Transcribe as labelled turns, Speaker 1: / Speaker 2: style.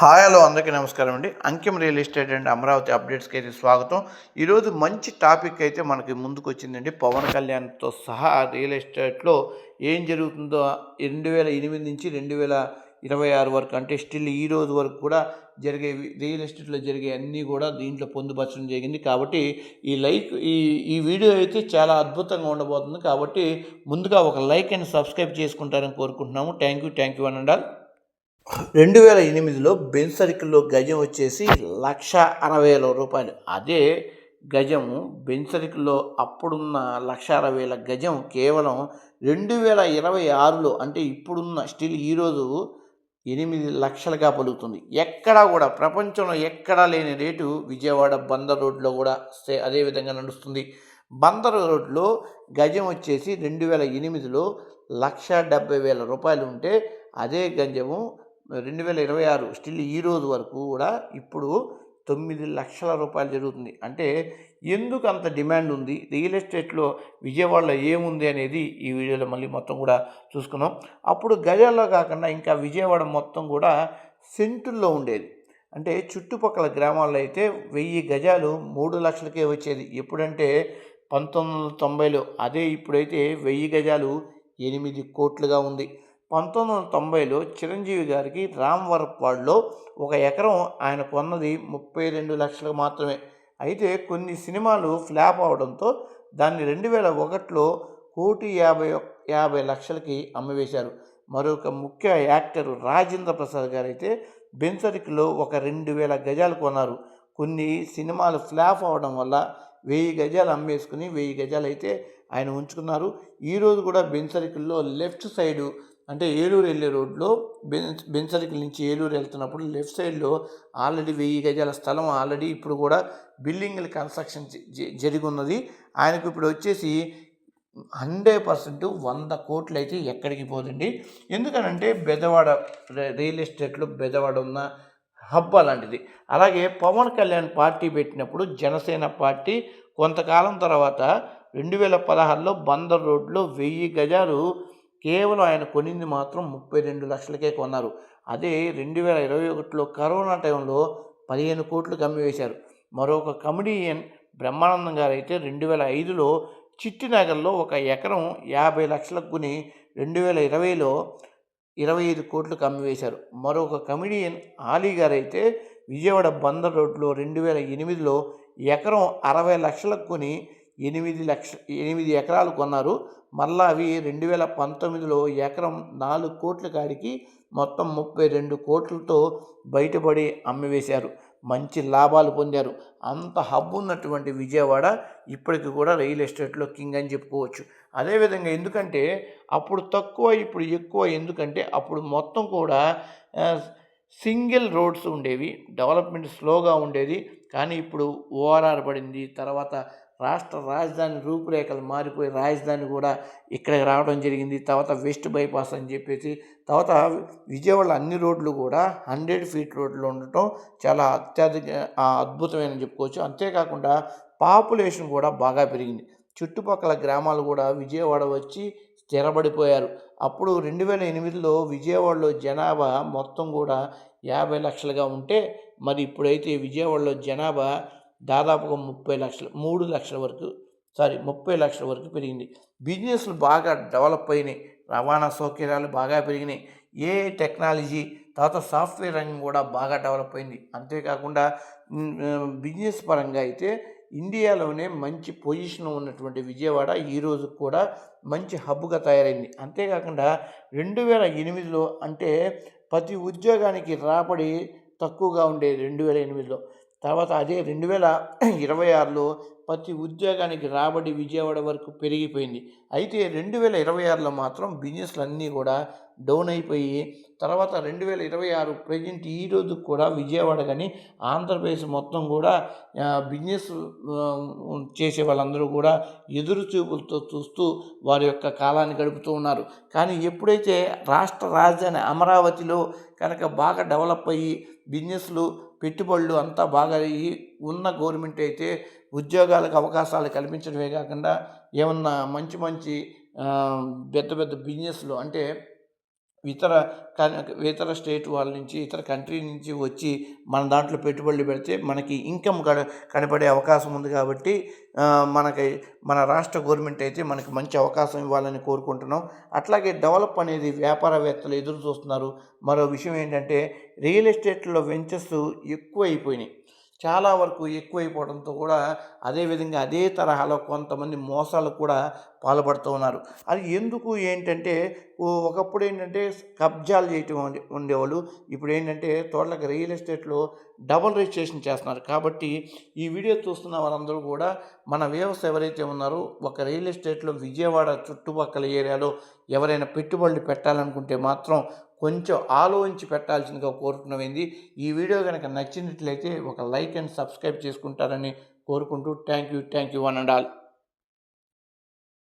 Speaker 1: Hi hello అందరికీ నమస్కారం అండి. అంకిం రియల్ ఎస్టేట్ అండ్ అమరావతి అప్డేట్స్కి అయితే స్వాగతం. ఈరోజు మంచి టాపిక్ అయితే మనకి ముందుకు వచ్చిందండి పవన్ కళ్యాణ్తో సహా రియల్ ఎస్టేట్లో ఏం జరుగుతుందో రెండు వేల ఎనిమిది నుంచి రెండు వేల ఇరవై ఆరు వరకు అంటే స్టిల్ ఈ రోజు వరకు కూడా జరిగే రియల్ ఎస్టేట్లో జరిగే అన్నీ కూడా దీంట్లో పొందుపరచడం జరిగింది. కాబట్టి ఈ లైక్ ఈ ఈ వీడియో అయితే చాలా అద్భుతంగా ఉండబోతుంది. కాబట్టి ముందుగా ఒక లైక్ అండ్ సబ్స్క్రైబ్ చేసుకుంటారని కోరుకుంటున్నాము. థ్యాంక్ యూ థ్యాంక్ యూ అనండాల్. రెండు వేల ఎనిమిదిలో బెన్ సర్కిల్లో గజం వచ్చేసి లక్ష అరవై వేల రూపాయలు. అదే గజము బెన్ సర్కిల్లో అప్పుడున్న లక్ష అరవై వేల గజం కేవలం రెండు వేల ఇరవై ఆరులో అంటే ఇప్పుడున్న స్టిల్ ఈరోజు ఎనిమిది లక్షలుగా పలుకుతుంది. ఎక్కడా కూడా ప్రపంచంలో ఎక్కడా లేని రేటు విజయవాడ బందర్ రోడ్లో కూడా అదే విధంగా నడుస్తుంది. బందర్ రోడ్లో గజం వచ్చేసి రెండు వేల ఎనిమిదిలో లక్ష డెబ్బై వేల రూపాయలు ఉంటే అదే గజము రెండు వేల ఇరవై ఆరు స్టిల్ ఈ రోజు వరకు కూడా ఇప్పుడు తొమ్మిది లక్షల రూపాయలు జరుగుతుంది. అంటే ఎందుకు అంత డిమాండ్ ఉంది? రియల్ ఎస్టేట్లో విజయవాడలో ఏముంది అనేది ఈ వీడియోలో మళ్ళీ మొత్తం కూడా చూసుకున్నాం. అప్పుడు గజాల్లో కాకుండా ఇంకా విజయవాడ మొత్తం కూడా సెంటుల్లో ఉండేది. అంటే చుట్టుపక్కల గ్రామాల్లో అయితే వెయ్యి గజాలు మూడు లక్షలకే వచ్చేది. ఎప్పుడంటే పంతొమ్మిది వందల తొంభైలో. అదే ఇప్పుడైతే వెయ్యి గజాలు ఎనిమిది కోట్లుగా ఉంది. పంతొమ్మిది వందల తొంభైలో చిరంజీవి గారికి రామ్వరపాడులో ఒక ఎకరం ఆయన కొన్నది ముప్పై రెండు లక్షలకు మాత్రమే. అయితే కొన్ని సినిమాలు ఫ్లాప్ అవడంతో దాన్ని రెండు వేల ఒకటిలో కోటి యాభై యాభై లక్షలకి అమ్మివేశారు. మరొక ముఖ్య యాక్టర్ రాజేంద్ర ప్రసాద్ గారు అయితే బెన్సరిక్లో ఒక రెండు వేల గజాలు కొన్నారు. కొన్ని సినిమాలు ఫ్లాప్ అవడం వల్ల వెయ్యి గజాలు అమ్మేసుకుని వెయ్యి గజాలు అయితే ఆయన ఉంచుకున్నారు. ఈరోజు కూడా బెంచరికల్లో లెఫ్ట్ సైడు అంటే ఏలూరు వెళ్ళే రోడ్లో బెన్ సర్కిల్ నుంచి ఏలూరు వెళ్తున్నప్పుడు లెఫ్ట్ సైడ్లో ఆల్రెడీ వెయ్యి గజాల స్థలం ఆల్రెడీ ఇప్పుడు కూడా బిల్డింగ్ల కన్స్ట్రక్షన్ జరిగి ఉన్నది ఆయనకు ఇప్పుడు వచ్చేసి హండ్రెడ్ పర్సెంట్ వంద కోట్లు అయితే ఎక్కడికి పోదండి. ఎందుకనంటే బెదవాడ రియల్ ఎస్టేట్లో బెదవాడ ఉన్న హబ్ అలాంటిది. అలాగే పవన్ కళ్యాణ్ పార్టీ పెట్టినప్పుడు జనసేన పార్టీ కొంతకాలం తర్వాత రెండు వేల పదహారులో బందర్ రోడ్లో వెయ్యి గజాలు కేవలం ఆయన కొనింది మాత్రం ముప్పై రెండు లక్షలకే కొన్నారు. అదే రెండు వేల ఇరవై ఒకటిలో కరోనా టైంలో పదిహేను కోట్లు కమ్మివేశారు మరొక కమెడియన్ బ్రహ్మానందం గారు అయితే రెండు వేల ఐదులో చిట్టినగర్లో ఒక ఎకరం యాభై లక్షలకు కొని రెండు వేల ఇరవైలో ఇరవై ఐదు కోట్లు కమ్మివేశారు మరొక కమెడియన్ ఆలీ గారైతే విజయవాడ బందర్ రోడ్లో రెండు వేల ఎనిమిదిలో ఎకరం అరవై లక్షలకు కొని ఎనిమిది లక్ష ఎనిమిది ఎకరాలు కొన్నారు. మళ్ళా అవి రెండు వేల పంతొమ్మిదిలో ఎకరం నాలుగు కోట్ల కాడికి మొత్తం ముప్పై రెండు కోట్లతో బయటపడి అమ్మివేశారు. మంచి లాభాలు పొందారు. అంత హబ్ ఉన్నటువంటి విజయవాడ ఇప్పటికి కూడా రియల్ ఎస్టేట్లో కింగ్ అని చెప్పుకోవచ్చు. అదేవిధంగా ఎందుకంటే అప్పుడు తక్కువ ఇప్పుడు ఎక్కువ. ఎందుకంటే అప్పుడు మొత్తం కూడా సింగిల్ రోడ్స్ ఉండేవి. డెవలప్మెంట్ స్లోగా ఉండేది. కానీ ఇప్పుడు ఓఆర్ఆర్ పడింది. తర్వాత రాష్ట్ర రాజధాని రూపురేఖలు మారిపోయి రాజధాని కూడా ఇక్కడికి రావడం జరిగింది. తర్వాత వెస్ట్ బైపాస్ అని చెప్పేసి తర్వాత విజయవాడ అన్ని రోడ్లు కూడా హండ్రెడ్ ఫీట్ రోడ్లు ఉండటం చాలా అత్యధిక అద్భుతమైన చెప్పుకోవచ్చు. అంతేకాకుండా పాపులేషన్ కూడా బాగా పెరిగింది. చుట్టుపక్కల గ్రామాలు కూడా విజయవాడ వచ్చి స్థిరపడిపోయారు. అప్పుడు రెండు వేల ఎనిమిదిలో విజయవాడలో జనాభా మొత్తం కూడా యాభై లక్షలుగా ఉంటే మరి ఇప్పుడైతే విజయవాడలో జనాభా దాదాపుగా ముప్పై లక్షలు మూడు లక్షల వరకు సారీ ముప్పై లక్షల వరకు పెరిగింది. బిజినెస్లు బాగా డెవలప్ అయినాయి. రవాణా సౌకర్యాలు బాగా పెరిగినాయి. ఏ టెక్నాలజీ తర్వాత సాఫ్ట్వేర్ రంగం కూడా బాగా డెవలప్ అయింది. అంతేకాకుండా బిజినెస్ పరంగా అయితే ఇండియాలోనే మంచి పొజిషన్ ఉన్నటువంటి విజయవాడ ఈరోజు కూడా మంచి హబ్గా తయారైంది. అంతేకాకుండా రెండు వేల ఎనిమిదిలో అంటే ప్రతి ఉద్యోగానికి రాబడి తక్కువగా ఉండేది రెండు వేల ఎనిమిదిలో. తర్వాత అదే రెండు వేల ఇరవై ఆరులో ప్రతి ఉద్యోగానికి రాబడి విజయవాడ వరకు పెరిగిపోయింది. అయితే రెండు వేల ఇరవై ఆరులో మాత్రం బిజినెస్లు అన్నీ కూడా డౌన్ అయిపోయి తర్వాత రెండు వేల ఇరవై ఆరు ప్రజెంట్ ఈ రోజు కూడా విజయవాడ కానీ ఆంధ్రప్రదేశ్ మొత్తం కూడా బిజినెస్ చేసే వాళ్ళందరూ కూడా ఎదురు చూపులతో చూస్తూ వారి యొక్క కాలాన్ని గడుపుతూ ఉన్నారు. కానీ ఎప్పుడైతే రాష్ట్ర రాజధాని అమరావతిలో కనుక బాగా డెవలప్ అయ్యి బిజినెస్లు పెట్టుబడులు అంతా బాగా ఉన్న గవర్నమెంట్ అయితే ఉద్యోగాలకు అవకాశాలు కల్పించడమే కాకుండా ఏమన్నా మంచి మంచి పెద్ద పెద్ద బిజినెస్లు అంటే ఇతర ఇతర స్టేట్ వాళ్ళ నుంచి ఇతర కంట్రీ నుంచి వచ్చి మన దాంట్లో పెట్టుబడులు పెడితే మనకి ఇన్కమ్ కడ కనపడే అవకాశం ఉంది కాబట్టి మనకి మన రాష్ట్ర గవర్నమెంట్ అయితే మనకి మంచి అవకాశం ఇవ్వాలని కోరుకుంటున్నాం. అట్లాగే డెవలప్ అనేది వ్యాపారవేత్తలు ఎదురు చూస్తున్నారు. మరో విషయం ఏంటంటే రియల్ ఎస్టేట్లో వెంచర్స్ ఎక్కువ అయిపోయినాయి చాలా వరకు ఎక్కువైపోవడంతో కూడా అదేవిధంగా అదే తరహాలో కొంతమంది మోసాలు కూడా పాల్పడుతూ ఉన్నారు. అది ఎందుకు ఏంటంటే ఒకప్పుడు ఏంటంటే కబ్జాలు చేయటం ఉండేవాళ్ళు. ఇప్పుడు ఏంటంటే తోటలకు రియల్ ఎస్టేట్లో డబుల్ రిజిస్ట్రేషన్ చేస్తున్నారు. కాబట్టి ఈ వీడియో చూస్తున్న వారందరూ కూడా మన వ్యవస్థ ఎవరైతే ఉన్నారో ఒక రియల్ ఎస్టేట్లో విజయవాడ చుట్టుపక్కల ఏరియాలో ఎవరైనా పెట్టుబడులు పెట్టాలనుకుంటే మాత్రం కొంచెం ఆలోచించి పెట్టాల్సిందిగా కోరుకున్నమైంది ఈ వీడియో కనుక నచ్చినట్లయితే ఒక లైక్ అండ్ సబ్స్క్రైబ్ చేసుకుంటారని కోరుకుంటూ thank you thank you one and all.